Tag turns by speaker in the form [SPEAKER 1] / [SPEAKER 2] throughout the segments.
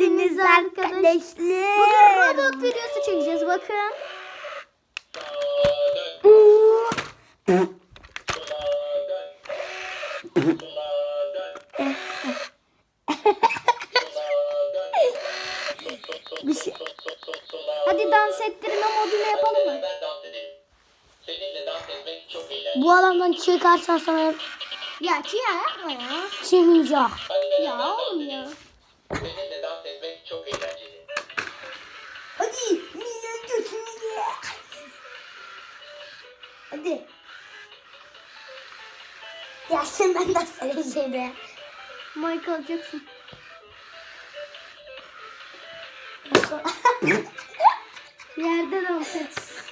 [SPEAKER 1] geldiniz arkadaşlar.
[SPEAKER 2] Bugün robot videosu çekeceğiz bakın.
[SPEAKER 1] Bir şey.
[SPEAKER 2] Hadi dans ettirme modunu yapalım mı?
[SPEAKER 1] Bu alandan çıkarsan sana
[SPEAKER 2] Ya Kia yapma ya.
[SPEAKER 1] çıkmayacak.
[SPEAKER 2] Ya oğlum ya.
[SPEAKER 3] Seninle dans etmek çok eğlenceli.
[SPEAKER 1] Hadi. Milyon götümüze. Hadi. Ya sen ben de söyleyeceğim.
[SPEAKER 2] Michael Jackson. Yerde dans et.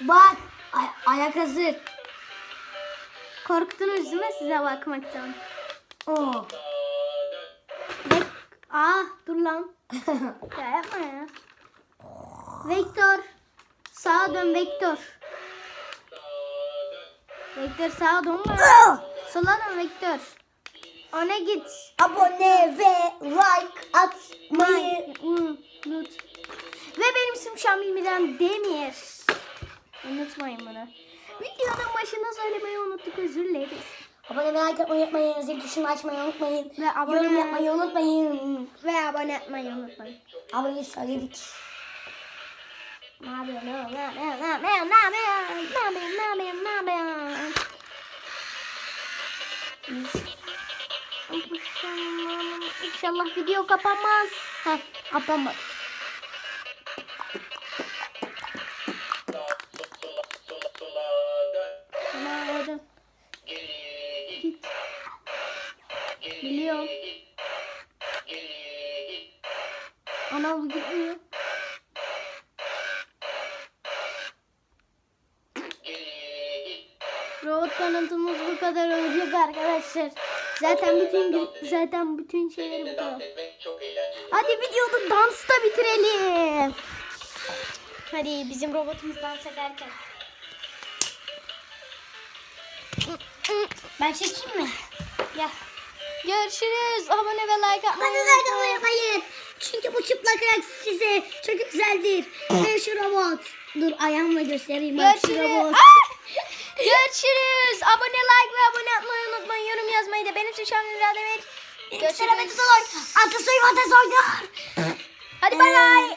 [SPEAKER 1] Bak. Ay ayak hazır.
[SPEAKER 2] Korktunuz değil mi size bakmaktan?
[SPEAKER 1] Oo.
[SPEAKER 2] Bek ah dur lan. Ya yapma ya. Vektör. Sağa dön Vektör. Vektör sağa dönme. Sola dön Vektör. Öne git.
[SPEAKER 1] Abone ve like atmayı.
[SPEAKER 2] Unut. Ve benim isim Şamil Miran Demir. Unutmayın bunu. Videonun başında söylemeyi unuttuk özür dileriz.
[SPEAKER 1] Abone ve like atmayı unutmayın. Zil tuşunu açmayı unutmayın.
[SPEAKER 2] Ve abone-
[SPEAKER 1] Yorum yapmayı unutmayın.
[SPEAKER 2] Ve abone etmeyi unutmayın.
[SPEAKER 1] Aboneyi söyledik.
[SPEAKER 2] Ne yapıyorsun? Ne yapıyorsun? Ne yapıyorsun? Ne yapıyorsun? Ne yapıyorsun? Ne yapıyorsun? İnşallah video kapanmaz. Heh, kapanmadı. Biliyorum. Ana bu gitmiyor. Robot kanıtımız bu kadar olacak arkadaşlar. Zaten bütün zaten bütün şeyleri bu kadar.
[SPEAKER 3] dans.
[SPEAKER 2] Hadi videoda dansta bitirelim. Hadi bizim robotumuz dans ederken.
[SPEAKER 1] Ben çekeyim mi?
[SPEAKER 2] Gel. Görüşürüz. Abone ve like atmayı unutmayın.
[SPEAKER 1] atmayı Çünkü bu çıplak ayak size çok güzeldir. Ve şu robot. Dur ayağımla göstereyim. Bak şu
[SPEAKER 2] Görüşürüz. Görüşürüz. Abone like ve abone atmayı unutmayın. Yorum yazmayı da benim için Şamil Rademir.
[SPEAKER 1] Görüşürüz. Atasoy Atasoy.
[SPEAKER 2] Hadi bay bay.